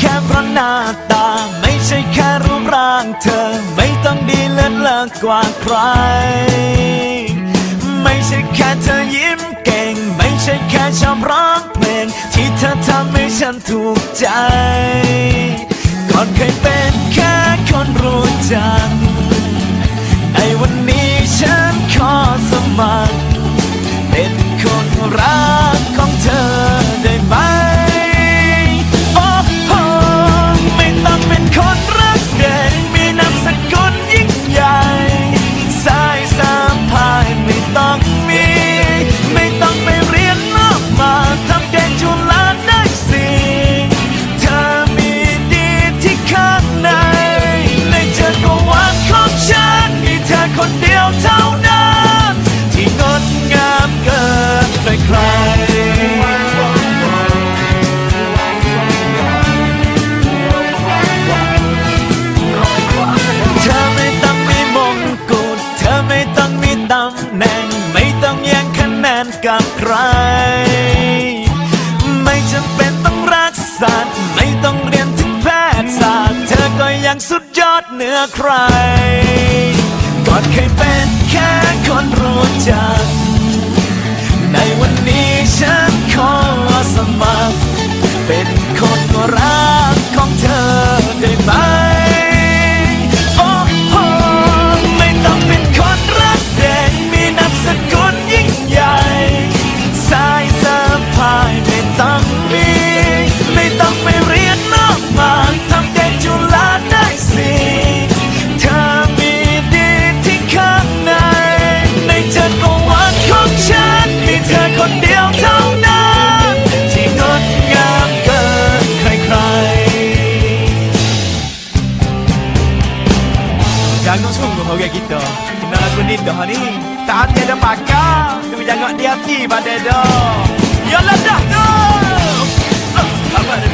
แค่เพราะหน้าตา ไม่ใช่แค่รูปร่างเธอ ไม่ต้องดีเลิศเลอกกว่าใคร ไม่ใช่แค่เธอยิ้มเก่ง ไม่ใช่แค่ชอบร้องเพลง ที่เธอทำให้ฉันถูกใจ ก่อนเคยเป็นแค่คนรู้จัก ง ไม่ต้องแย่งคะแนนกับใคร ไม่จำเป็นต้องรักสัตว์ไม่ต้องเรียนถึงแพทยศาสตร์เธอก็ยังสุดยอดเหนือใครก่อนเคยเป็นแค่คนรู้จัก orang kita. Kenal aku ni dah ni. Tak ada pakar. Tu jangan di hati pada dah Yalah dah tu. Ah, Apa ada